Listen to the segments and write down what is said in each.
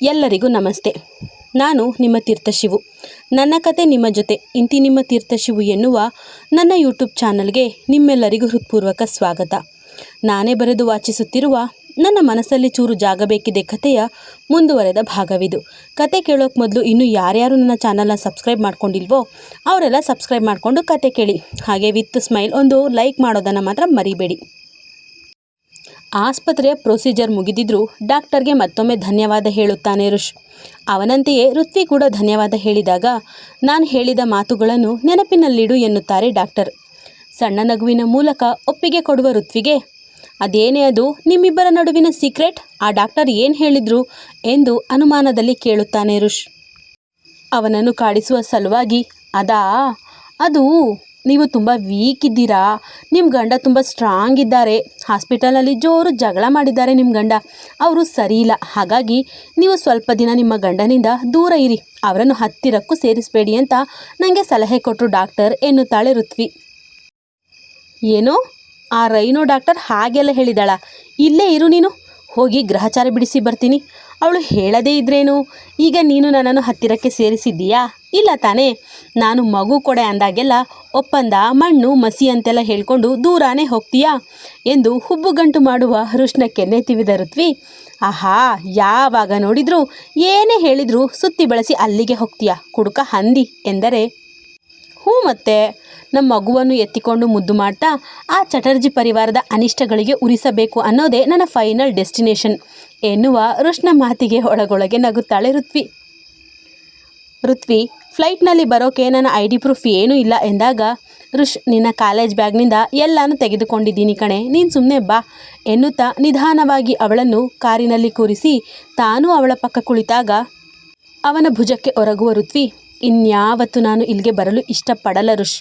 ಎಲ್ಲರಿಗೂ ನಮಸ್ತೆ. ನಾನು ನಿಮ್ಮ ತೀರ್ಥಶಿವು ನನ್ನ ಕತೆ ನಿಮ್ಮ ಜೊತೆ, ಇಂತಿ ನಿಮ್ಮ ತೀರ್ಥಶಿವು ಎನ್ನುವ ನನ್ನ ಯೂಟ್ಯೂಬ್ ಚಾನಲ್ಗೆ ನಿಮ್ಮೆಲ್ಲರಿಗೂ ಹೃತ್ಪೂರ್ವಕ ಸ್ವಾಗತ. ನಾನೇ ಬರೆದು ವಾಚಿಸುತ್ತಿರುವ ನನ್ನ ಮನಸ್ಸಲ್ಲಿ ಚೂರು ಜಾಗಬೇಕಿದೆ ಕಥೆಯ ಮುಂದುವರೆದ ಭಾಗವಿದು. ಕತೆ ಕೇಳೋಕೆ ಮೊದಲು ಇನ್ನೂ ಯಾರ್ಯಾರು ನನ್ನ ಚಾನಲ್ನ ಸಬ್ಸ್ಕ್ರೈಬ್ ಮಾಡ್ಕೊಂಡಿಲ್ವೋ, ಅವರೆಲ್ಲ ಸಬ್ಸ್ಕ್ರೈಬ್ ಮಾಡಿಕೊಂಡು ಕತೆ ಕೇಳಿ. ಹಾಗೆ ವಿತ್ ಸ್ಮೈಲ್ ಒಂದು ಲೈಕ್ ಮಾಡೋದನ್ನು ಮಾತ್ರ ಮರಿಬೇಡಿ. ಆಸ್ಪತ್ರೆಯ ಪ್ರೊಸೀಜರ್ ಮುಗಿದಿದ್ರೂ ಡಾಕ್ಟರ್ಗೆ ಮತ್ತೊಮ್ಮೆ ಧನ್ಯವಾದ ಹೇಳುತ್ತಾನೆ ರುಷ್ ಅವನಂತೆಯೇ ಋತ್ವಿ ಕೂಡ ಧನ್ಯವಾದ ಹೇಳಿದಾಗ, ನಾನು ಹೇಳಿದ ಮಾತುಗಳನ್ನು ನೆನಪಿನಲ್ಲಿಡು ಎನ್ನುತ್ತಾರೆ ಡಾಕ್ಟರ್. ಸಣ್ಣ ನಗುವಿನ ಮೂಲಕ ಒಪ್ಪಿಗೆ ಕೊಡುವ ಋತ್ವಿಗೆ, ಅದೇನೇ ಅದು ನಿಮ್ಮಿಬ್ಬರ ನಡುವಿನ ಸೀಕ್ರೆಟ್? ಆ ಡಾಕ್ಟರ್ ಏನು ಹೇಳಿದ್ರು? ಎಂದು ಅನುಮಾನದಲ್ಲಿ ಕೇಳುತ್ತಾನೆ ಋಷ್. ಅವನನ್ನು ಕಾಡಿಸುವ ಸಲುವಾಗಿ, ಅದಾ, ಅದು ನೀವು ತುಂಬ ವೀಕ್ ಇದ್ದೀರಾ? ನಿಮ್ಮ ಗಂಡ ತುಂಬ ಸ್ಟ್ರಾಂಗ್ ಇದ್ದಾರೆ. ಹಾಸ್ಪಿಟಲಲ್ಲಿ ಜೋರು ಜಗಳ ಮಾಡಿದ್ದಾರೆ ನಿಮ್ಮ ಗಂಡ. ಅವರು ಸರಿ ಇಲ್ಲ. ಹಾಗಾಗಿ ನೀವು ಸ್ವಲ್ಪ ದಿನ ನಿಮ್ಮ ಗಂಡನಿಂದ ದೂರ ಇರಿ. ಅವರನ್ನು ಹತ್ತಿರಕ್ಕೂ ಸೇರಿಸಬೇಡಿ ಅಂತ ನನಗೆ ಸಲಹೆ ಕೊಟ್ಟರು ಡಾಕ್ಟರ್ ಎನ್ನುತ್ತಾಳೆ ಋತ್ವಿ. ಏನೋ? ಆ ರೈನೋ ಡಾಕ್ಟರ್ ಹಾಗೆಲ್ಲ ಹೇಳಿದಾಳ. ಇಲ್ಲೇ ಇರು ನೀನು. ಹೋಗಿ ಗ್ರಹಚಾರ ಬಿಡಿಸಿ ಬರ್ತೀನಿ. ಅವಳು ಹೇಳದೇ ಇದ್ರೇನು? ಈಗ ನೀನು ನನ್ನನ್ನು ಹತ್ತಿರಕ್ಕೆ ಸೇರಿಸಿದ್ದೀಯಾ? ಇಲ್ಲ ತಾನೇ. ನಾನು ಮಗು ಕೊಡೆ ಅಂದಾಗೆಲ್ಲ ಒಪ್ಪಂದ ಮಣ್ಣು ಮಸಿ ಅಂತೆಲ್ಲ ಹೇಳ್ಕೊಂಡು ದೂರಾನೇ ಹೋಗ್ತೀಯಾ? ಎಂದು ಹುಬ್ಬುಗಂಟು ಮಾಡುವ ಹೃಷ್ಣಕ್ಕೆ ಕೆನ್ನೆ ತಿವಿದ ಋತ್ವಿ. ಆಹಾ, ಯಾವಾಗ ನೋಡಿದರೂ ಏನೇ ಹೇಳಿದ್ರು ಸುತ್ತಿ ಬಳಸಿ ಅಲ್ಲಿಗೆ ಹೋಗ್ತೀಯಾ ಕುಡುಕ ಹಂದಿ ಎಂದರೆ ಹ್ಞೂ ಮತ್ತೆ. ನಮ್ಮ ಮಗುವನ್ನು ಎತ್ತಿಕೊಂಡು ಮುದ್ದು ಮಾಡ್ತಾ ಆ ಚಟರ್ಜಿ ಪರಿವಾರದ ಅನಿಷ್ಟಗಳಿಗೆ ಉರಿಸಬೇಕು ಅನ್ನೋದೇ ನನ್ನ ಫೈನಲ್ ಡೆಸ್ಟಿನೇಷನ್. ಎನ್ನುವ ಋಷ್ಣ ಮಾತಿಗೆ ಒಳಗೊಳಗೆ ನಗುತ್ತಾಳೆ ಋತ್ವಿ. ಋತ್ವಿ, ಫ್ಲೈಟ್ನಲ್ಲಿ ಬರೋಕೆ ನನ್ನ ಐ ಡಿ ಪ್ರೂಫ್ ಏನೂ ಇಲ್ಲ ಎಂದಾಗ, ಋಷ್, ನಿನ್ನ ಕಾಲೇಜ್ ಬ್ಯಾಗ್ನಿಂದ ಎಲ್ಲನೂ ತೆಗೆದುಕೊಂಡಿದ್ದೀನಿ ಕಣೆ, ನೀನು ಸುಮ್ಮನೆ ಬಾ ಎನ್ನುತ್ತಾ ನಿಧಾನವಾಗಿ ಅವಳನ್ನು ಕಾರಿನಲ್ಲಿ ಕೂರಿಸಿ ತಾನೂ ಅವಳ ಪಕ್ಕ ಕುಳಿತಾಗ, ಅವನ ಭುಜಕ್ಕೆ ಒರಗುವ ಋತ್ವಿ, ಇನ್ಯಾವತ್ತು ನಾನು ಇಲ್ಲಿಗೆ ಬರಲು ಇಷ್ಟಪಡಲ್ಲ ಋಷ್.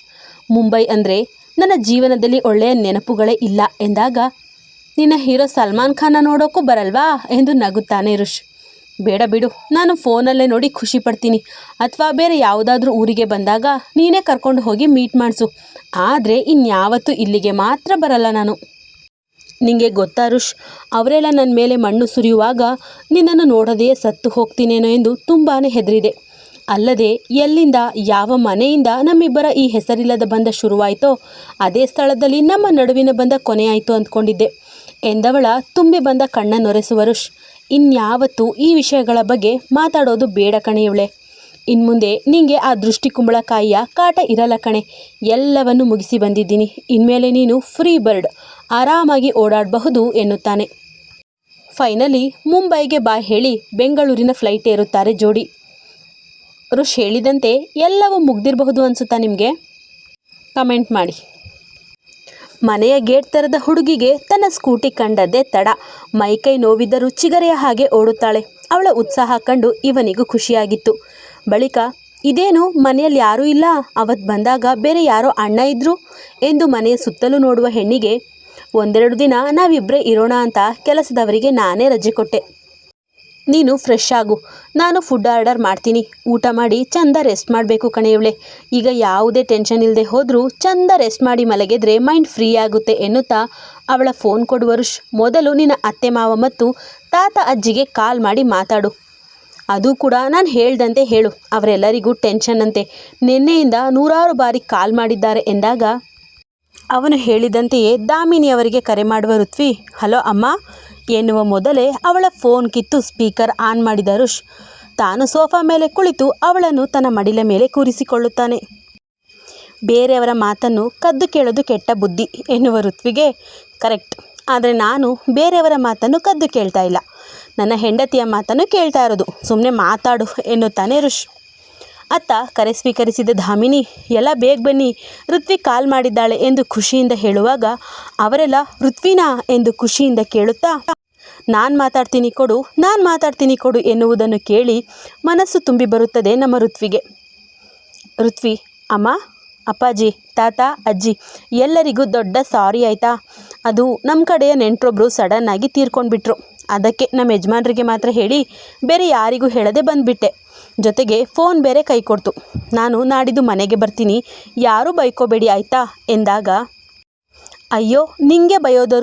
ಮುಂಬೈ ಅಂದರೆ ನನ್ನ ಜೀವನದಲ್ಲಿ ಒಳ್ಳೆಯ ನೆನಪುಗಳೇ ಇಲ್ಲ ಎಂದಾಗ, ನಿನ್ನ ಹೀರೋ ಸಲ್ಮಾನ್ ಖಾನ ನೋಡೋಕ್ಕೂ ಬರಲ್ವಾ ಎಂದು ನಗುತ್ತಾನೆ ರುಷ್ ಬೇಡ ಬಿಡು, ನಾನು ಫೋನಲ್ಲೇ ನೋಡಿ ಖುಷಿ ಪಡ್ತೀನಿ. ಅಥವಾ ಬೇರೆ ಯಾವುದಾದ್ರೂ ಊರಿಗೆ ಬಂದಾಗ ನೀನೇ ಕರ್ಕೊಂಡು ಹೋಗಿ ಮೀಟ್ ಮಾಡಿಸು. ಆದರೆ ಇನ್ಯಾವತ್ತೂ ಇಲ್ಲಿಗೆ ಮಾತ್ರ ಬರಲ್ಲ ನಾನು. ನಿಂಗೆ ಗೊತ್ತಾ ರುಷ್ ಅವರೆಲ್ಲ ನನ್ನ ಮೇಲೆ ಮಣ್ಣು ಸುರಿಯುವಾಗ ನಿನ್ನನ್ನು ನೋಡದೆಯೇ ಸತ್ತು ಹೋಗ್ತೀನೇನೋ ಎಂದು ತುಂಬಾ ಹೆದರಿದೆ. ಅಲ್ಲದೆ ಎಲ್ಲಿಂದ, ಯಾವ ಮನೆಯಿಂದ ನಮ್ಮಿಬ್ಬರ ಈ ಹೆಸರಿಲ್ಲದ ಬಂಧ ಶುರುವಾಯಿತೋ, ಅದೇ ಸ್ಥಳದಲ್ಲಿ ನಮ್ಮ ನಡುವಿನ ಬಂಧ ಕೊನೆಯಾಯಿತು ಅಂದ್ಕೊಂಡಿದ್ದೆ. ಎಂದವಳ ತುಂಬಿ ಬಂದ ಕಣ್ಣ ನೊರೆಸುವರು ಇನ್ಯಾವತ್ತೂ ಈ ವಿಷಯಗಳ ಬಗ್ಗೆ ಮಾತಾಡೋದು ಬೇಡ ಕಣೆಯವಳೆ. ಇನ್ಮುಂದೆ ನಿಂಗೆ ಆ ದೃಷ್ಟಿ ಕುಂಬಳಕಾಯಿಯ ಕಾಟ ಇರಲ್ಲ ಕಣೆ, ಎಲ್ಲವನ್ನು ಮುಗಿಸಿ ಬಂದಿದ್ದೀನಿ. ಇನ್ಮೇಲೆ ನೀನು ಫ್ರೀ ಬರ್ಡ್, ಆರಾಮಾಗಿ ಓಡಾಡಬಹುದು ಎನ್ನುತ್ತಾನೆ. ಫೈನಲಿ ಮುಂಬೈಗೆ ಬಾ ಹೇಳಿ ಬೆಂಗಳೂರಿನ ಫ್ಲೈಟ್ ಏರುತ್ತಾರೆ ಜೋಡಿ. ಋಷ್ ಹೇಳಿದಂತೆ ಎಲ್ಲವೂ ಮುಗ್ದಿರಬಹುದು ಅನಿಸುತ್ತಾ ನಿಮಗೆ? ಕಮೆಂಟ್ ಮಾಡಿ. ಮನೆಯ ಗೇಟ್ ತರದ ಹುಡುಗಿಗೆ ತನ್ನ ಸ್ಕೂಟಿ ಕಂಡದ್ದೇ ತಡ. ಮೈಕೈ ನೋವಿದ್ದರೂ ಚಿಗರೆಯ ಹಾಗೆ ಓಡುತ್ತಾಳೆ. ಅವಳ ಉತ್ಸಾಹ ಕಂಡು ಇವನಿಗೂ ಖುಷಿಯಾಗಿತ್ತು. ಬಳಿಕ, ಇದೇನು, ಮನೆಯಲ್ಲಿ ಯಾರೂ ಇಲ್ಲ? ಅವತ್ತು ಬಂದಾಗ ಬೇರೆ ಯಾರೋ ಅಣ್ಣ ಇದ್ರು? ಎಂದು ಮನೆಯ ಸುತ್ತಲೂ ನೋಡುವ ಹೆಣ್ಣಿಗೆ, ಒಂದೆರಡು ದಿನ ನಾವಿಬ್ಬರೇ ಇರೋಣ ಅಂತ ಕೆಲಸದವರಿಗೆ ನಾನೇ ರಜೆ ಕೊಟ್ಟೆ. ನೀನು ಫ್ರೆಶ್ ಆಗು. ನಾನು ಫುಡ್ ಆರ್ಡರ್ ಮಾಡ್ತೀನಿ. ಊಟ ಮಾಡಿ ಚಂದ ರೆಸ್ಟ್ ಮಾಡಬೇಕು ಕಣೆಯವಳೆ. ಈಗ ಯಾವುದೇ ಟೆನ್ಷನ್ ಇಲ್ಲದೆ ಹೋದರೂ ಚಂದ ರೆಸ್ಟ್ ಮಾಡಿ ಮಲಗಿದ್ರೆ ಮೈಂಡ್ ಫ್ರೀ ಆಗುತ್ತೆ ಎನ್ನುತ್ತಾ ಅವಳ ಫೋನ್ ಕೊಡುವರು ಮೊದಲು ನಿನ್ನ ಅತ್ತೆ ಮಾವ ಮತ್ತು ತಾತ ಅಜ್ಜಿಗೆ ಕಾಲ್ ಮಾಡಿ ಮಾತಾಡು. ಅದು ಕೂಡ ನಾನು ಹೇಳ್ದಂತೆ ಹೇಳು. ಅವರೆಲ್ಲರಿಗೂ ಟೆನ್ಷನ್ ಅಂತೆ. ನಿನ್ನೆಯಿಂದ ನೂರಾರು ಬಾರಿ ಕಾಲ್ ಮಾಡಿದ್ದಾರೆ ಎಂದಾಗ ಅವನು ಹೇಳಿದಂತೆಯೇ ದಾಮಿನಿಯವರಿಗೆ ಕರೆ ಮಾಡುವ ಋತ್ವಿ, ಹಲೋ ಅಮ್ಮ ಎನ್ನುವ ಮೊದಲೇ ಅವಳ ಫೋನ್ ಕಿತ್ತು ಸ್ಪೀಕರ್ ಆನ್ ಮಾಡಿದ ರುಷ್. ತಾನು ಸೋಫಾ ಮೇಲೆ ಕುಳಿತು ಅವಳನ್ನು ತನ್ನ ಮಡಿಲ ಮೇಲೆ ಕೂರಿಸಿಕೊಳ್ಳುತ್ತಾನೆ. ಬೇರೆಯವರ ಮಾತನ್ನು ಕದ್ದು ಕೇಳೋದು ಕೆಟ್ಟ ಬುದ್ಧಿ ಎನ್ನುವ ಋತ್ವಿಗೆ ಕರೆಕ್ಟ್. ಆದರೆ ನಾನು ಬೇರೆಯವರ ಮಾತನ್ನು ಕದ್ದು ಕೇಳ್ತಾ ಇಲ್ಲ. ನನ್ನ ಹೆಂಡತಿಯ ಮಾತನ್ನು ಕೇಳ್ತಾ ಇರೋದು. ಸುಮ್ಮನೆ ಮಾತಾಡು ಎನ್ನುತ್ತಾನೆ ಋಷ್ ಅತ್ತ ಕರೆ ಸ್ವೀಕರಿಸಿದ ಧಾಮಿನಿ, ಎಲ್ಲ ಬೇಗ ಬನ್ನಿ, ಋತ್ವಿ ಕಾಲ್ ಮಾಡಿದ್ದಾಳೆ ಎಂದು ಖುಷಿಯಿಂದ ಹೇಳುವಾಗ, ಅವರೆಲ್ಲ ಋತ್ವಿನಾ? ಎಂದು ಖುಷಿಯಿಂದ ಕೇಳುತ್ತಾ, ನಾನು ಮಾತಾಡ್ತೀನಿ ಕೊಡು, ನಾನು ಮಾತಾಡ್ತೀನಿ ಕೊಡು ಎನ್ನುವುದನ್ನು ಕೇಳಿ ಮನಸ್ಸು ತುಂಬಿ ಬರುತ್ತದೆ ನಮ್ಮ ಋತ್ವಿಗೆ. ಋತ್ವಿ, ಅಮ್ಮ, ಅಪ್ಪಾಜಿ, ತಾತ, ಅಜ್ಜಿ, ಎಲ್ಲರಿಗೂ ದೊಡ್ಡ ಸಾರಿ ಆಯಿತಾ? ಅದು ನಮ್ಮ ಕಡೆಯ ನೆಂಟರೊಬ್ಬರು ಸಡನ್ನಾಗಿ ತೀರ್ಕೊಂಡ್ಬಿಟ್ರು. ಅದಕ್ಕೆ ನಮ್ಮ ಯಜಮಾನ್ರಿಗೆ ಮಾತ್ರ ಹೇಳಿ ಬೇರೆ ಯಾರಿಗೂ ಹೇಳದೆ ಬಂದುಬಿಟ್ಟೆ. ಜೊತೆಗೆ ಫೋನ್ ಬೇರೆ ಕೈ ಕೊಡ್ತು. ನಾನು ನಾಡಿದ್ದು ಮನೆಗೆ ಬರ್ತೀನಿ. ಯಾರೂ ಬೈಕೋಬೇಡಿ ಆಯಿತಾ? ಎಂದಾಗ, ಅಯ್ಯೋ, ನಿಂಗೆ ಬಯೋದು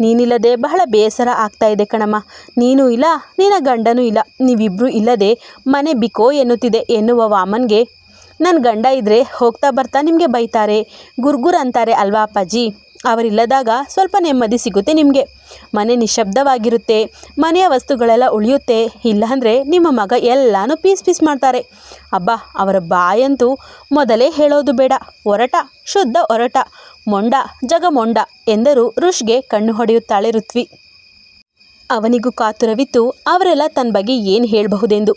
ನೀನಿಲ್ಲದೆ ಬಹಳ ಬೇಸರ ಆಗ್ತಾ ಇದೆ ಕಣಮ್ಮ. ನೀನು ಇಲ್ಲ, ನಿನ್ನ ಗಂಡನೂ ಇಲ್ಲ. ನೀವಿಬ್ಬರೂ ಇಲ್ಲದೆ ಮನೆ ಬಿಕೋ ಎನ್ನುತ್ತಿದೆ ಎನ್ನುವ ವಾಮನ್ಗೆ. ನನ್ನ ಗಂಡ ಇದ್ದರೆ ಹೋಗ್ತಾ ಬರ್ತಾ ನಿಮಗೆ ಬೈತಾರೆ. ಗುರ್ಗುರ್ ಅಂತಾರೆ ಅಲ್ವಾ ಅಪ್ಪಾಜಿ? ಅವರಿಲ್ಲದಾಗ ಸ್ವಲ್ಪ ನೆಮ್ಮದಿ ಸಿಗುತ್ತೆ ನಿಮಗೆ. ಮನೆ ನಿಶಬ್ದವಾಗಿರುತ್ತೆ ಮನೆಯ ವಸ್ತುಗಳೆಲ್ಲ ಉಳಿಯುತ್ತೆ, ಇಲ್ಲಾಂದರೆ ನಿಮ್ಮ ಮಗ ಎಲ್ಲನೂ ಪೀಸ್ ಪೀಸ್ ಮಾಡ್ತಾರೆ. ಅಬ್ಬಾ, ಅವರ ಬಾಯಂತೂ ಮೊದಲೇ ಹೇಳೋದು ಬೇಡ. ಒರಟ, ಶುದ್ಧ ಒರಟ, ಮೊಂಡ, ಜಗಮೊಂಡ ಎಂದರು ಋಷ್ಗೆ ಕಣ್ಣು ಹೊಡೆಯುತ್ತಾಳೆ ಋತ್ವಿ. ಅವನಿಗೂ ಕಾತುರವಿತ್ತು, ಅವರೆಲ್ಲ ತನ್ನ ಬಗ್ಗೆ ಏನು ಹೇಳಬಹುದೆಂದು.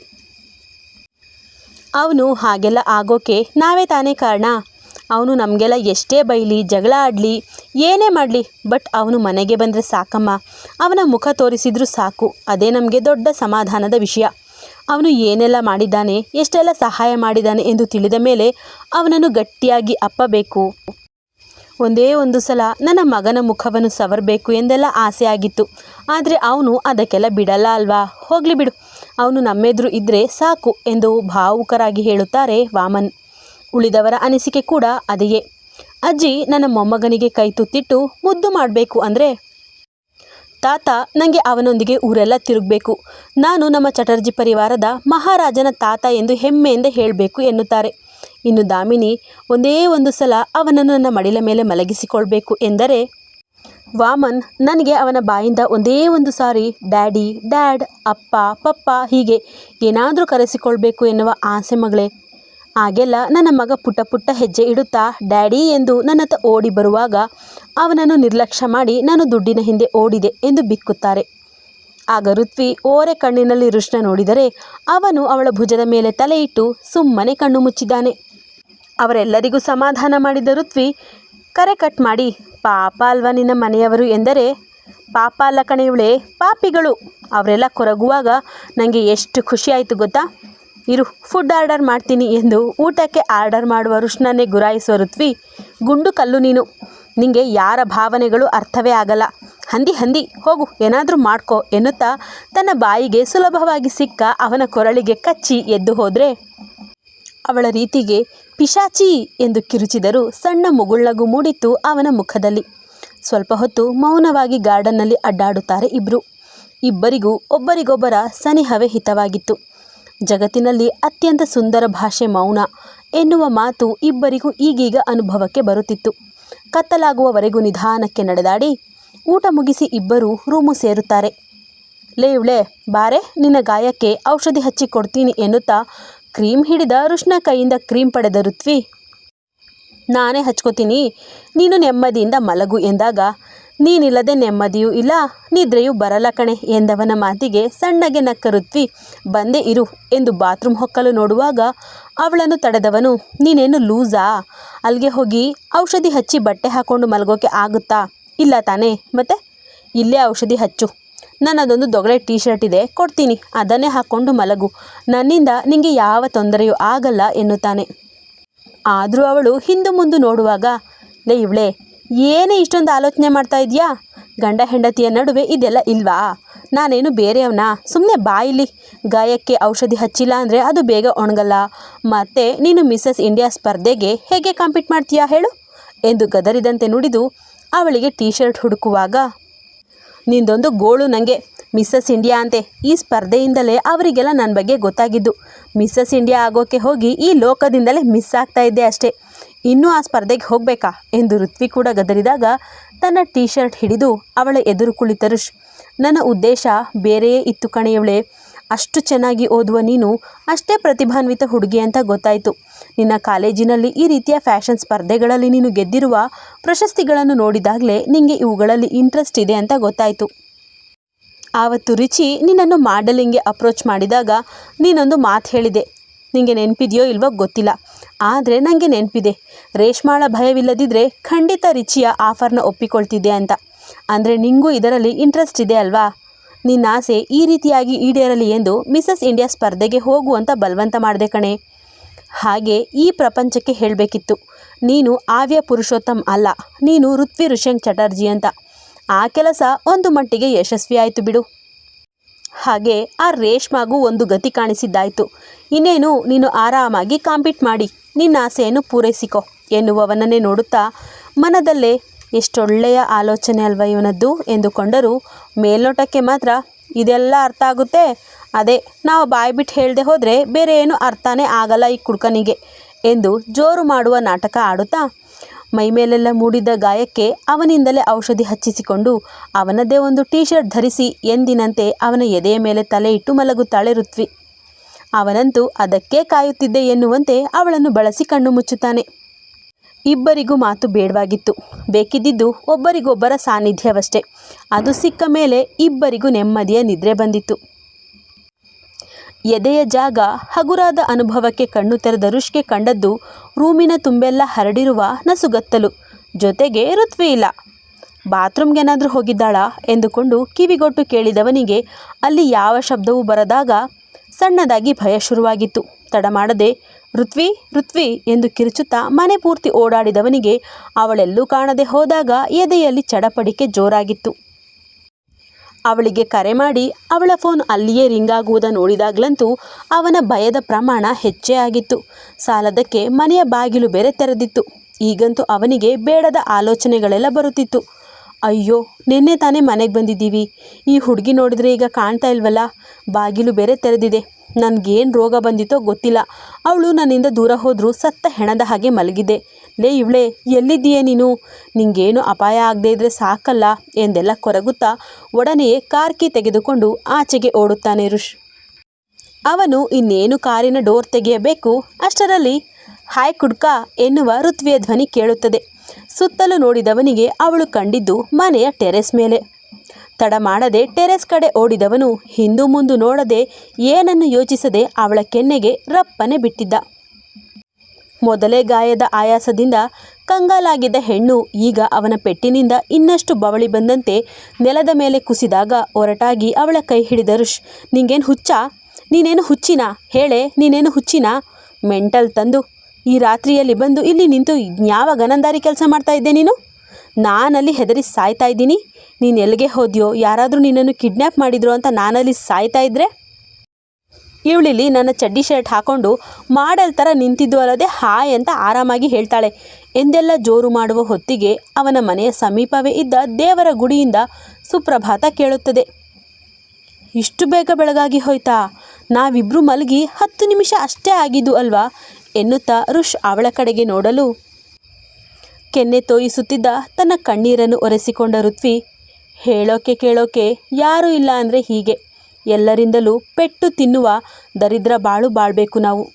ಅವನು ಹಾಗೆಲ್ಲ ಆಗೋಕೆ ನಾವೇ ತಾನೇ ಕಾರಣ? ಅವನು ನಮಗೆಲ್ಲ ಎಷ್ಟೇ ಬೈಲಿ, ಜಗಳ ಆಡಲಿ, ಏನೇ ಮಾಡಲಿ ಬಟ್ ಅವನು ಮನೆಗೆ ಬಂದರೆ ಸಾಕಮ್ಮ. ಅವನ ಮುಖ ತೋರಿಸಿದರೂ ಸಾಕು. ಅದೇ ನಮಗೆ ದೊಡ್ಡ ಸಮಾಧಾನದ ವಿಷಯ. ಅವನು ಏನೆಲ್ಲ ಮಾಡಿದ್ದಾನೆ, ಎಷ್ಟೆಲ್ಲ ಸಹಾಯ ಮಾಡಿದ್ದಾನೆ ಎಂದು ತಿಳಿದ ಮೇಲೆ ಅವನನ್ನು ಗಟ್ಟಿಯಾಗಿ ಅಪ್ಪಬೇಕು. ಒಂದೇ ಒಂದು ಸಲ ನನ್ನ ಮಗನ ಮುಖವನ್ನು ಸವರಬೇಕು ಎಂದೆಲ್ಲ ಆಸೆ ಆಗಿತ್ತು. ಆದರೆ ಅವನು ಅದಕ್ಕೆಲ್ಲ ಬಿಡಲ್ಲ ಅಲ್ವಾ? ಹೋಗಲಿ ಬಿಡು. ಅವನು ನಮ್ಮೆದುರು ಇದ್ದರೆ ಸಾಕು ಎಂದು ಭಾವುಕರಾಗಿ ಹೇಳುತ್ತಾರೆ ವಾಮನ್. ಉಳಿದವರ ಅನಿಸಿಕೆ ಕೂಡ ಅದೆಯೇ. ಅಜ್ಜಿ ನನ್ನ ಮೊಮ್ಮಗನಿಗೆ ಕೈ ತುತ್ತಿಟ್ಟು ಮುದ್ದು ಮಾಡಬೇಕು ಅಂದರೆ? ತಾತ ನನಗೆ ಅವನೊಂದಿಗೆ ಊರೆಲ್ಲ ತಿರುಗಬೇಕು. ನಾನು ನಮ್ಮ ಚಟರ್ಜಿ ಪರಿವಾರದ ಮಹಾರಾಜನ ತಾತ ಎಂದು ಹೆಮ್ಮೆಯಿಂದ ಹೇಳಬೇಕು ಎನ್ನುತ್ತಾರೆ. ಇನ್ನು ದಾಮಿನಿ ಒಂದೇ ಒಂದು ಸಲ ಅವನನ್ನು ನನ್ನ ಮಡಿಲ ಮೇಲೆ ಮಲಗಿಸಿಕೊಳ್ಬೇಕು ಎಂದರೆ? ವಾಮನ್ ನನಗೆ ಅವನ ಬಾಯಿಂದ ಒಂದೇ ಒಂದು ಸಾರಿ, ಡ್ಯಾಡಿ, ಡ್ಯಾಡ್, ಅಪ್ಪ, ಪಪ್ಪ, ಹೀಗೆ ಏನಾದರೂ ಕರೆಸಿಕೊಳ್ಬೇಕು ಎನ್ನುವ ಆಸೆ ಮಗಳೇ. ಆಗೆಲ್ಲ ನನ್ನ ಮಗ ಪುಟ್ಟ ಪುಟ್ಟ ಹೆಜ್ಜೆ ಇಡುತ್ತಾ, ಡ್ಯಾಡಿ ಎಂದು ನನ್ನತ್ತ ಓಡಿ ಬರುವಾಗ ಅವನನ್ನು ನಿರ್ಲಕ್ಷ್ಯ ಮಾಡಿ ನಾನು ದುಡ್ಡಿನ ಹಿಂದೆ ಓಡಿದೆ ಎಂದು ಬಿಕ್ಕುತ್ತಾರೆ. ಆಗ ಋತ್ವಿ ಓರೆ ಕಣ್ಣಿನಲ್ಲಿ ರುಷ್ಣ ನೋಡಿದರೆ ಅವನು ಅವಳ ಭುಜದ ಮೇಲೆ ತಲೆಯಿಟ್ಟು ಸುಮ್ಮನೆ ಕಣ್ಣು ಮುಚ್ಚಿದ್ದಾನೆ. ಅವರೆಲ್ಲರಿಗೂ ಸಮಾಧಾನ ಮಾಡಿದ ಋತ್ವಿ, ಕರೆ ಕಟ್ ಮಾಡಿ, ಪಾಪ ಅಲ್ವಾ ನಿನ್ನ ಮನೆಯವರು ಎಂದರೆ, ಪಾಪ ಅಲ್ಲ ಕಣೆಯವಳೆ ಪಾಪಿಗಳು. ಅವರೆಲ್ಲ ಕೊರಗುವಾಗ ನನಗೆ ಎಷ್ಟು ಖುಷಿಯಾಯಿತು ಗೊತ್ತಾ? ಇರು ಫುಡ್ ಆರ್ಡರ್ ಮಾಡ್ತೀನಿ ಎಂದು ಊಟಕ್ಕೆ ಆರ್ಡರ್ ಮಾಡುವ ರುಷ್ಣನೇ ಗುರಾಯಿಸುವ ಋತ್ವಿ ಗುಂಡು ಕಲ್ಲು ನೀನು, ನಿಂಗೆ ಯಾರ ಭಾವನೆಗಳು ಅರ್ಥವೇ ಆಗಲ್ಲ. ಹಂದಿ ಹಂದಿ, ಹೋಗು, ಏನಾದರೂ ಮಾಡ್ಕೊ ಎನ್ನುತ್ತಾ ತನ್ನ ಬಾಯಿಗೆ ಸುಲಭವಾಗಿ ಸಿಕ್ಕ ಅವನ ಕೊರಳಿಗೆ ಕಚ್ಚಿ ಎದ್ದು ಹೋದರೆ, ಅವಳ ರೀತಿಗೆ, ಪಿಶಾಚಿ ಎಂದು ಕಿರುಚಿದರೂ ಸಣ್ಣ ಮುಗುಳ್ನಗು ಮೂಡಿತ್ತು ಅವನ ಮುಖದಲ್ಲಿ. ಸ್ವಲ್ಪ ಹೊತ್ತು ಮೌನವಾಗಿ ಗಾರ್ಡನ್ನಲ್ಲಿ ಅಡ್ಡಾಡುತ್ತಾರೆ ಇಬ್ಬರು ಇಬ್ಬರಿಗೂ ಒಬ್ಬರಿಗೊಬ್ಬರ ಸನಿಹವೇ ಹಿತವಾಗಿತ್ತು. ಜಗತ್ತಿನಲ್ಲಿ ಅತ್ಯಂತ ಸುಂದರ ಭಾಷೆ ಮೌನ ಎನ್ನುವ ಮಾತು ಇಬ್ಬರಿಗೂ ಈಗೀಗ ಅನುಭವಕ್ಕೆ ಬರುತ್ತಿತ್ತು. ಕತ್ತಲಾಗುವವರೆಗೂ ನಿಧಾನಕ್ಕೆ ನಡೆದಾಡಿ ಊಟ ಮುಗಿಸಿ ಇಬ್ಬರೂ ರೂಮು ಸೇರುತ್ತಾರೆ. ಲೇವ್ಳೆ ಬಾರೆ, ನಿನ್ನ ಗಾಯಕ್ಕೆ ಔಷಧಿ ಹಚ್ಚಿ ಕೊಡ್ತೀನಿ ಎನ್ನುತ್ತಾ ಕ್ರೀಮ್ ಹಿಡಿದ ರುಷ್ಣ ಕೈಯಿಂದ ಕ್ರೀಮ್ ಪಡೆದ ಋತ್ವಿ. ನಾನೇ ಹಚ್ಕೋತೀನಿ, ನೀನು ನೆಮ್ಮದಿಯಿಂದ ಮಲಗು ಎಂದಾಗ ನೀನಿಲ್ಲದೆ ನೆಮ್ಮದಿಯೂ ಇಲ್ಲ, ನಿದ್ರೆಯೂ ಬರಲ್ಲ ಕಣೆ ಎಂದವನ ಮಾತಿಗೆ ಸಣ್ಣಗೆ ನಕ್ಕ ಋತ್ವಿ ಬಂದೇ ಇರು ಎಂದು ಬಾತ್ರೂಮ್ ಹೊಕ್ಕಲು ನೋಡುವಾಗ ಅವಳನ್ನು ತಡೆದವನು, ನೀನೇನು ಲೂಸಾ? ಅಲ್ಲಿಗೆ ಹೋಗಿ ಔಷಧಿ ಹಚ್ಚಿ ಬಟ್ಟೆ ಹಾಕ್ಕೊಂಡು ಮಲಗೋಕೆ ಆಗುತ್ತಾ? ಇಲ್ಲ ತಾನೇ, ಮತ್ತೆ? ಇಲ್ಲೇ ಔಷಧಿ ಹಚ್ಚು. ನನ್ನದೊಂದು ದೊಗಳೆ ಟೀ ಶರ್ಟ್ ಇದೆ, ಕೊಡ್ತೀನಿ, ಅದನ್ನೇ ಹಾಕ್ಕೊಂಡು ಮಲಗು. ನನ್ನಿಂದ ನಿಂಗೆ ಯಾವ ತೊಂದರೆಯೂ ಆಗಲ್ಲ ಎನ್ನುತ್ತಾನೆ. ಆದರೂ ಅವಳು ಹಿಂದು ಮುಂದೆ ನೋಡುವಾಗ, ಲೇ ಇವಳೆ ಏನೇ ಇಷ್ಟೊಂದು ಆಲೋಚನೆ ಮಾಡ್ತಾ ಇದೆಯಾ? ಗಂಡ ಹೆಂಡತಿಯ ನಡುವೆ ಇದೆಲ್ಲ ಇಲ್ವಾ? ನಾನೇನು ಬೇರೆಯವನ? ಸುಮ್ಮನೆ ಬಾಯಿಲಿ ಗಾಯಕ್ಕೆ ಔಷಧಿ ಹಚ್ಚಿಲ್ಲ ಅಂದರೆ ಅದು ಬೇಗ ಒಣಗಲ್ಲ. ಮತ್ತು ನೀನು ಮಿಸಸ್ ಇಂಡಿಯಾ ಸ್ಪರ್ಧೆಗೆ ಹೇಗೆ ಕಾಂಪೀಟ್ ಮಾಡ್ತೀಯಾ ಹೇಳು? ಎಂದು ಗದರಿದಂತೆ ನುಡಿದು ಅವಳಿಗೆ ಟೀ ಶರ್ಟ್ ಹುಡುಕುವಾಗ, ನಿಂದೊಂದು ಗೋಳು ನನಗೆ ಮಿಸ್ಸಸ್ ಇಂಡಿಯಾ ಅಂತೆ, ಈ ಸ್ಪರ್ಧೆಯಿಂದಲೇ ಅವರಿಗೆಲ್ಲ ನನ್ನ ಬಗ್ಗೆ ಗೊತ್ತಾಗಿದ್ದು. ಮಿಸ್ಸಸ್ ಇಂಡಿಯಾ ಆಗೋಕ್ಕೆ ಹೋಗಿ ಈ ಲೋಕದಿಂದಲೇ ಮಿಸ್ ಆಗ್ತಾ ಇದ್ದೆ ಅಷ್ಟೇ. ಇನ್ನೂ ಆ ಸ್ಪರ್ಧೆಗೆ ಹೋಗಬೇಕಾ ಎಂದು ಋತ್ವಿ ಕೂಡ ಗದರಿದಾಗ ತನ್ನ ಟೀ ಶರ್ಟ್ ಹಿಡಿದು ಅವಳ ಎದುರು ಕುಳಿತರು. ನನ್ನ ಉದ್ದೇಶ ಬೇರೆಯೇ ಇತ್ತು ಕಣೆಯವಳೆ. ಅಷ್ಟು ಚೆನ್ನಾಗಿ ಓದುವ ನೀನು ಅಷ್ಟೇ ಪ್ರತಿಭಾನ್ವಿತ ಹುಡುಗಿ ಅಂತ ಗೊತ್ತಾಯಿತು. ನಿನ್ನ ಕಾಲೇಜಿನಲ್ಲಿ ಈ ರೀತಿಯ ಫ್ಯಾಷನ್ ಸ್ಪರ್ಧೆಗಳಲ್ಲಿ ನೀನು ಗೆದ್ದಿರುವ ಪ್ರಶಸ್ತಿಗಳನ್ನು ನೋಡಿದಾಗಲೇ ನಿನಗೆ ಇವುಗಳಲ್ಲಿ ಇಂಟ್ರೆಸ್ಟ್ ಇದೆ ಅಂತ ಗೊತ್ತಾಯಿತು. ಆವತ್ತು ರುಚಿ ನಿನ್ನನ್ನು ಮಾಡಲಿಂಗ್ಗೆ ಅಪ್ರೋಚ್ ಮಾಡಿದಾಗ ನೀನೊಂದು ಮಾತು ಹೇಳಿದೆ. ನಿಮಗೆ ನೆನಪಿದೆಯೋ ಇಲ್ವೋ ಗೊತ್ತಿಲ್ಲ. ಆದರೆ ನನಗೆ ನೆನಪಿದೆ. ರೇಷ್ಮಾಳ ಭಯವಿಲ್ಲದಿದ್ದರೆ ಖಂಡಿತ ರಿಚಿಯ ಆಫರ್ನ ಒಪ್ಪಿಕೊಳ್ತಿದ್ದೆ ಅಂತ. ಅಂದರೆ ನಿಂಗೂ ಇದರಲ್ಲಿ ಇಂಟ್ರೆಸ್ಟ್ ಇದೆ ಅಲ್ವಾ? ನಿನ್ನ ಆಸೆ ಈ ರೀತಿಯಾಗಿ ಈಡೇರಲಿ ಎಂದು ಮಿಸಸ್ ಇಂಡಿಯಾ ಸ್ಪರ್ಧೆಗೆ ಹೋಗುವಂತ ಬಲವಂತ ಮಾಡಿದೆ ಕಣೆ. ಹಾಗೆ ಈ ಪ್ರಪಂಚಕ್ಕೆ ಹೇಳಬೇಕಿತ್ತು. ನೀನು ಆವ್ಯ ಪುರುಷೋತ್ತಮ್ ಅಲ್ಲ. ನೀನು ಋತ್ವಿ ಋಷಂಕ್ ಚಟರ್ಜಿ ಅಂತ. ಆ ಕೆಲಸ ಒಂದು ಮಟ್ಟಿಗೆ ಯಶಸ್ವಿ ಆಯಿತು ಬಿಡು. ಹಾಗೆ ಆ ರೇಷ್ಮಾಗೂ ಒಂದು ಗತಿ ಕಾಣಿಸಿದ್ದಾಯಿತು. ಇನ್ನೇನು, ನೀನು ಆರಾಮಾಗಿ ಕಾಂಪೀಟ್ ಮಾಡಿ, ನಿನ್ನ ಆಸೆಯನ್ನು ಪೂರೈಸಿಕೊ, ಎನ್ನುವವನನ್ನೇ ನೋಡುತ್ತಾ ಮನದಲ್ಲೇ ಎಷ್ಟೊಳ್ಳೆಯ ಆಲೋಚನೆ ಅಲ್ವಾ ಇವನದ್ದು ಎಂದುಕೊಂಡರೂ ಮೇಲ್ನೋಟಕ್ಕೆ ಮಾತ್ರ ಇದೆಲ್ಲ ಅರ್ಥ ಆಗುತ್ತೆ. ಅದೇ, ನಾವು ಬಾಯಿ ಬಿಟ್ಟು ಹೇಳದೆ ಹೋದರೆ ಬೇರೆ ಏನು ಅರ್ಥನೇ ಆಗಲ್ಲ ಈ ಕುಡ್ಕನಿಗೆ ಎಂದು ಜೋರು ಮಾಡುವ ನಾಟಕ ಆಡುತ್ತಾ ಮೈಮೇಲೆಲ್ಲ ಮೂಡಿದ ಗಾಯಕ್ಕೆ ಅವನಿಂದಲೇ ಔಷಧಿ ಹಚ್ಚಿಸಿಕೊಂಡು ಅವನದ್ದೇ ಒಂದು ಟೀ ಶರ್ಟ್ ಧರಿಸಿ ಎಂದಿನಂತೆ ಅವನ ಎದೆಯ ಮೇಲೆ ತಲೆ ಇಟ್ಟು ಮಲಗುತ್ತಾಳೆ ಋತ್ವಿ. ಅವನಂತೂ ಅದಕ್ಕೆ ಕಾಯುತ್ತಿದ್ದೆ ಎನ್ನುವಂತೆ ಅವಳನ್ನು ಬಳಸಿ ಕಣ್ಣು ಮುಚ್ಚುತ್ತಾನೆ. ಇಬ್ಬರಿಗೂ ಮಾತು ಬೇಡವಾಗಿತ್ತು. ಬೇಕಿದ್ದಿದ್ದು ಒಬ್ಬರಿಗೊಬ್ಬರ ಸಾನ್ನಿಧ್ಯವಷ್ಟೇ. ಅದು ಸಿಕ್ಕ ಮೇಲೆ ಇಬ್ಬರಿಗೂ ನೆಮ್ಮದಿಯ ನಿದ್ರೆ ಬಂದಿತ್ತು. ಎದೆಯ ಜಾಗ ಹಗುರಾದ ಅನುಭವಕ್ಕೆ ಕಣ್ಣು ತೆರೆದ ರುಷ್ಕೆ ಕಂಡದ್ದು ರೂಮಿನ ತುಂಬೆಲ್ಲ ಹರಡಿರುವ ನಸುಗತ್ತಲು. ಜೊತೆಗೆ ಋತ್ವಿ ಇಲ್ಲ. ಬಾತ್ರೂಮ್ಗೇನಾದರೂ ಹೋಗಿದ್ದಾಳಾ ಎಂದುಕೊಂಡು ಕಿವಿಗೊಟ್ಟು ಕೇಳಿದವನಿಗೆ ಅಲ್ಲಿ ಯಾವ ಶಬ್ದವೂ ಬರದಾಗ ಸಣ್ಣದಾಗಿ ಭಯ ಶುರುವಾಗಿತ್ತು. ತಡ ಮಾಡದೆ, ಋತ್ವಿ ಋತ್ವಿ ಎಂದು ಕಿರುಚುತ್ತಾ ಮನೆ ಪೂರ್ತಿ ಓಡಾಡಿದವನಿಗೆ ಅವಳೆಲ್ಲೂ ಕಾಣದೆ ಹೋದಾಗ ಎದೆಯಲ್ಲಿ ಚಡಪಡಿಕೆ ಜೋರಾಗಿತ್ತು. ಅವಳಿಗೆ ಕರೆ ಮಾಡಿ ಅವಳ ಫೋನ್ ಅಲ್ಲಿಯೇ ರಿಂಗ್ ಆಗುವುದನ್ನು ನೋಡಿದಾಗಲಂತೂ ಅವನ ಭಯದ ಪ್ರಮಾಣ ಹೆಚ್ಚೇ ಆಗಿತ್ತು. ಸಾಲದಕ್ಕೆ ಮನೆಯ ಬಾಗಿಲು ಬೇರೆ ತೆರೆದಿತ್ತು. ಈಗಂತೂ ಅವನಿಗೆ ಬೇಡದ ಆಲೋಚನೆಗಳೆಲ್ಲ ಬರುತ್ತಿತ್ತು. ಅಯ್ಯೋ, ನಿನ್ನೆ ತಾನೇ ಮನೆಗೆ ಬಂದಿದ್ದೀವಿ. ಈ ಹುಡುಗಿ ನೋಡಿದ್ರೆ ಈಗ ಕಾಣ್ತಾ ಇಲ್ವಲ್ಲ? ಬಾಗಿಲು ಬೇರೆ ತೆರೆದಿದೆ. ನನಗೇನು ರೋಗ ಬಂದಿತ್ತೋ ಗೊತ್ತಿಲ್ಲ. ಅವಳು ನನ್ನಿಂದ ದೂರ ಹೋದರೂ ಸತ್ತ ಹೆಣದ ಹಾಗೆ ಮಲಗಿದೆ. ಲೇ ಇವಳೆ, ಎಲ್ಲಿದ್ದೀಯ ನೀನು? ನಿಂಗೇನು ಅಪಾಯ ಆಗದೇ ಇದ್ರೆ ಸಾಕಲ್ಲ ಎಂದೆಲ್ಲ ಕೊರಗುತ್ತಾ ಒಡನೆಯೇ ಕಾರ್ಕಿ ತೆಗೆದುಕೊಂಡು ಆಚೆಗೆ ಓಡುತ್ತಾನೆ ಋಷ್. ಅವನು ಇನ್ನೇನು ಕಾರಿನ ಡೋರ್ ತೆಗೆಯಬೇಕು? ಅಷ್ಟರಲ್ಲಿ, ಹಾಯ್ ಕುಡ್ಕ ಎನ್ನುವ ಋತ್ವಿಯ ಧ್ವನಿ ಕೇಳುತ್ತದೆ. ಸುತ್ತಲೂ ನೋಡಿದವನಿಗೆ ಅವಳು ಕಂಡಿದ್ದು ಮನೆಯ ಟೆರೆಸ್ ಮೇಲೆ. ತಡ ಮಾಡದೆ ಟೆರೆಸ್ ಕಡೆ ಓಡಿದವನು ಹಿಂದು ಮುಂದು ನೋಡದೆ ಏನನ್ನು ಯೋಚಿಸದೆ ಅವಳ ಕೆನ್ನೆಗೆ ರಪ್ಪನೆ ಬಿಟ್ಟಿದ್ದ. ಮೊದಲೇ ಗಾಯದ ಆಯಾಸದಿಂದ ಕಂಗಾಲಾಗಿದ್ದ ಹೆಣ್ಣು ಈಗ ಅವನ ಪೆಟ್ಟಿನಿಂದ ಇನ್ನಷ್ಟು ಬವಳಿ ಬಂದಂತೆ ನೆಲದ ಮೇಲೆ ಕುಸಿದಾಗ ಒರಟಾಗಿ ಅವಳ ಕೈ ಹಿಡಿದ ಋಷ್, ನಿಂಗೇನು ಹುಚ್ಚ? ನೀನೇನು ಹುಚ್ಚಿನ? ಹೇಳೆ, ನೀನೇನು ಹುಚ್ಚಿನ? ಮೆಂಟಲ್ ತಂದು, ಈ ರಾತ್ರಿಯಲ್ಲಿ ಬಂದು ಇಲ್ಲಿ ನಿಂತು ಯಾವ ಗನಂದಾರಿ ಕೆಲಸ ಮಾಡ್ತಾ ಇದ್ದೆ ನೀನು? ನಾನಲ್ಲಿ ಹೆದರಿ ಸಾಯ್ತಾ ಇದ್ದೀನಿ. ನೀನು ಎಲ್ಲಿಗೆ ಹೋದ್ಯೋ? ಯಾರಾದರೂ ನಿನ್ನನ್ನು ಕಿಡ್ನ್ಯಾಪ್ ಮಾಡಿದ್ರು ಅಂತ ನಾನಲ್ಲಿ ಸಾಯ್ತಾ ಇದ್ದರೆ ಇವಳಿಲ್ಲಿ ನನ್ನ ಚಡ್ಡಿ ಶರ್ಟ್ ಹಾಕೊಂಡು ಮಾಡಲ್ ಥರ ನಿಂತಿದ್ದು ಅಲ್ಲದೆ ಹಾಯ್ ಅಂತ ಆರಾಮಾಗಿ ಹೇಳ್ತಾಳೆ. ಎಂದೆಲ್ಲ ಜೋರು ಮಾಡುವ ಹೊತ್ತಿಗೆ ಅವನ ಮನೆಯ ಸಮೀಪವೇ ಇದ್ದ ದೇವರ ಗುಡಿಯಿಂದ ಸುಪ್ರಭಾತ ಕೇಳುತ್ತದೆ. ಇಷ್ಟು ಬೇಗ ಬೆಳಗಾಗಿ ಹೋಯ್ತಾ? ನಾವಿಬ್ರು ಮಲಗಿ ಹತ್ತು ನಿಮಿಷ ಅಷ್ಟೇ ಆಗಿದ್ದು ಅಲ್ವಾ? ಎನ್ನುತ್ತಾ ಋಷ್ ಅವಳ ಕಡೆಗೆ ನೋಡಲು. ಕೆನ್ನೆ ತೋಯಿಸುತ್ತಿದ್ದ ತನ್ನ ಕಣ್ಣೀರನ್ನು ಒರೆಸಿಕೊಂಡ ಋತ್ವಿ, ಹೇಳೋಕೆ ಕೇಳೋಕೆ ಯಾರೂ ಇಲ್ಲ ಅಂದರೆ ಹೀಗೆ. ಎಲ್ಲರಿಂದಲೂ ಪೆಟ್ಟು ತಿನ್ನುವ ದರಿದ್ರ ಬಾಳು ಬಾಳಬೇಕು ನಾವು.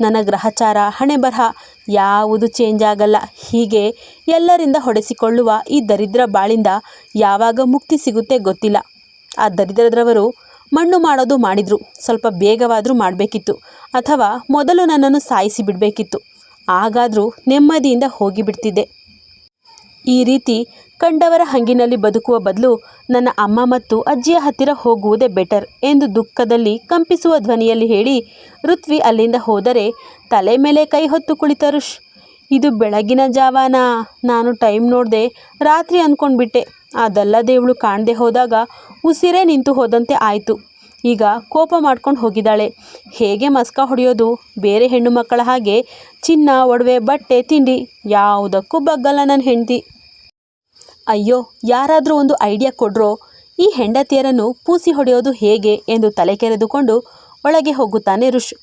ನನ್ನ ಗ್ರಹಚಾರ ಹಣೆ ಬರಹ ಯಾವುದು ಚೇಂಜ್ ಆಗಲ್ಲ. ಹೀಗೆ ಎಲ್ಲರಿಂದ ಹೊಡೆಸಿಕೊಳ್ಳುವ ಈ ದರಿದ್ರ ಬಾಳಿಂದ ಯಾವಾಗ ಮುಕ್ತಿ ಸಿಗುತ್ತೆ ಗೊತ್ತಿಲ್ಲ. ಆ ದರಿದ್ರದವರು ಮಣ್ಣು ಮಾಡೋದು ಮಾಡಿದರು. ಸ್ವಲ್ಪ ಬೇಗವಾದರೂ ಮಾಡಬೇಕಿತ್ತು. ಅಥವಾ ಮೊದಲು ನನ್ನನ್ನು ಸಾಯಿಸಿ ಬಿಡಬೇಕಿತ್ತು. ಆಗಾದರೂ ನೆಮ್ಮದಿಯಿಂದ ಹೋಗಿಬಿಡ್ತಿದ್ದೆ. ಈ ರೀತಿ ಕಂಡವರ ಹಂಗಿನಲ್ಲಿ ಬದುಕುವ ಬದಲು ನನ್ನ ಅಮ್ಮ ಮತ್ತು ಅಜ್ಜಿಯ ಹತ್ತಿರ ಹೋಗುವುದೇ ಬೆಟರ್ ಎಂದು ದುಃಖದಲ್ಲಿ ಕಂಪಿಸುವ ಧ್ವನಿಯಲ್ಲಿ ಹೇಳಿ ಋತ್ವಿ ಅಲ್ಲಿಂದ ಹೋದರೆ ತಲೆ ಮೇಲೆ ಕೈ ಹೊತ್ತು ಕುಳಿತರು ಇದು ಬೆಳಗಿನ ಜಾವಾನ, ನಾನು ಟೈಮ್ ನೋಡದೆ ರಾತ್ರಿ ಅಂದ್ಕೊಂಡ್ಬಿಟ್ಟೆ. ಅದಲ್ಲದೆ ಇವಳು ಕಾಣದೆ ಹೋದಾಗ ಉಸಿರೇ ನಿಂತು ಹೋದಂತೆ ಆಯಿತು. ಈಗ ಕೋಪ ಮಾಡ್ಕೊಂಡು ಹೋಗಿದ್ದಾಳೆ. ಹೇಗೆ ಮಸ್ಕ ಹೊಡೆಯೋದು? ಬೇರೆ ಹೆಣ್ಣು ಮಕ್ಕಳ ಹಾಗೆ ಚಿನ್ನ, ಒಡವೆ, ಬಟ್ಟೆ, ತಿಂಡಿ ಯಾವುದಕ್ಕೂ ಬಗ್ಗಲ್ಲ ನನ್ನ ಹೆಂಡತಿ. ಅಯ್ಯೋ, ಯಾರಾದರೂ ಒಂದು ಐಡಿಯಾ ಕೊಡ್ರೋ, ಈ ಹೆಂಡತಿಯರನ್ನು ಪೂಸಿ ಹೊಡೆಯೋದು ಹೇಗೆ ಎಂದು ತಲೆ ಕೆರೆದುಕೊಂಡು ಒಳಗೆ ಹೋಗುತ್ತಾನೆ ಋಷ್.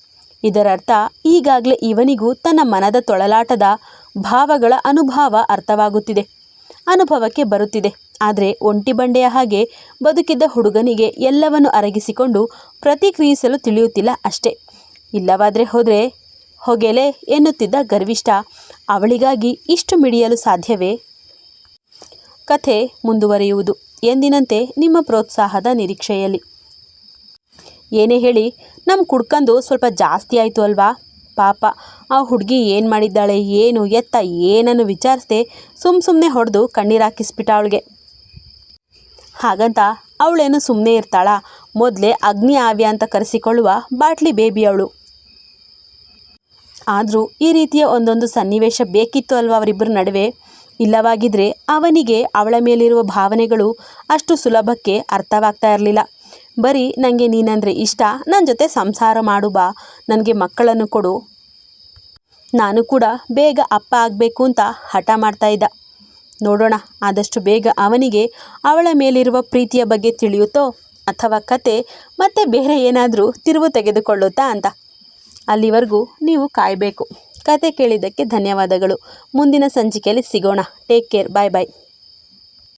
ಇದರರ್ಥ, ಈಗಾಗಲೇ ಇವನಿಗೂ ತನ್ನ ಮನದ ತೊಳಲಾಟದ ಭಾವಗಳ ಅನುಭವ ಅರ್ಥವಾಗುತ್ತಿದೆ. ಅನುಭವಕ್ಕೆ ಬರುತ್ತಿದೆ. ಆದರೆ ಒಂಟಿ ಬಂಡೆಯ ಹಾಗೆ ಬದುಕಿದ್ದ ಹುಡುಗನಿಗೆ ಎಲ್ಲವನ್ನು ಅರಗಿಸಿಕೊಂಡು ಪ್ರತಿಕ್ರಿಯಿಸಲು ತಿಳಿಯುತ್ತಿಲ್ಲ ಅಷ್ಟೇ. ಇಲ್ಲವಾದರೆ ಹೋದರೆ, ಹೊಗೆಲೆ ಎನ್ನುತ್ತಿದ್ದ ಗರ್ವಿಷ್ಠ, ಅವಳಿಗಾಗಿ ಇಷ್ಟು ಮಿಡಿಯಲು ಸಾಧ್ಯವೇ? ಕಥೆ ಮುಂದುವರಿಯುವುದು. ಎಂದಿನಂತೆ ನಿಮ್ಮ ಪ್ರೋತ್ಸಾಹದ ನಿರೀಕ್ಷೆಯಲ್ಲಿ. ಏನೇ ಹೇಳಿ ನಮ್ಮ ಕುಡ್ಕಂದು ಸ್ವಲ್ಪ ಜಾಸ್ತಿ ಆಯಿತು ಅಲ್ವಾ? ಪಾಪ, ಆ ಹುಡುಗಿ ಏನು ಮಾಡಿದ್ದಾಳೆ, ಏನು, ಎತ್ತ ಏನನ್ನು ವಿಚಾರಿಸ್ದೆ ಸುಮ್ಮ ಸುಮ್ಮನೆ ಹೊಡೆದು ಕಣ್ಣೀರಾಕಿಸ್ಬಿಟ್ಟ ಅವಳಿಗೆ. ಹಾಗಂತ ಅವಳೇನು ಸುಮ್ಮನೆ ಇರ್ತಾಳ? ಮೊದಲೇ ಅಗ್ನಿ ಆವ್ಯ ಅಂತ ಕರೆಸಿಕೊಳ್ಳುವ ಬಾಟ್ಲಿ ಬೇಬಿ ಅವಳು. ಆದರೂ ಈ ರೀತಿಯ ಒಂದೊಂದು ಸನ್ನಿವೇಶ ಬೇಕಿತ್ತು ಅಲ್ವಾ ಅವರಿಬ್ಬರ ನಡುವೆ? ಇಲ್ಲವಾಗಿದ್ದರೆ ಅವನಿಗೆ ಅವಳ ಮೇಲಿರುವ ಭಾವನೆಗಳು ಅಷ್ಟು ಸುಲಭಕ್ಕೆ ಅರ್ಥವಾಗ್ತಾ ಇರಲಿಲ್ಲ. ಬರೀ ನನಗೆ ನೀನಂದರೆ ಇಷ್ಟ ನನ್ನ ಜೊತೆ ಸಂಸಾರ ಮಾಡು ಬಾ, ನನಗೆ ಮಕ್ಕಳನ್ನು ಕೊಡು. ನಾನು ಕೂಡ ಬೇಗ ಅಪ್ಪ ಆಗಬೇಕು ಅಂತ ಹಠ ಮಾಡ್ತಾ ಇದ್ದ. ನೋಡೋಣ, ಆದಷ್ಟು ಬೇಗ ಅವನಿಗೆ ಅವಳ ಮೇಲಿರುವ ಪ್ರೀತಿಯ ಬಗ್ಗೆ ತಿಳಿಯುತ್ತೋ ಅಥವಾ ಕತೆ ಮತ್ತೆ ಬೇರೆ ಏನಾದರೂ ತಿರುವು ತೆಗೆದುಕೊಳ್ಳುತ್ತಾ ಅಂತ. ಅಲ್ಲಿವರೆಗೂ ನೀವು ಕಾಯಬೇಕು. ಕತೆ ಕೇಳಿದ್ದಕ್ಕೆ ಧನ್ಯವಾದಗಳು. ಮುಂದಿನ ಸಂಚಿಕೆಯಲ್ಲಿ ಸಿಗೋಣ. ಟೇಕ್ ಕೇರ್ ಬಾಯ್ ಬಾಯ್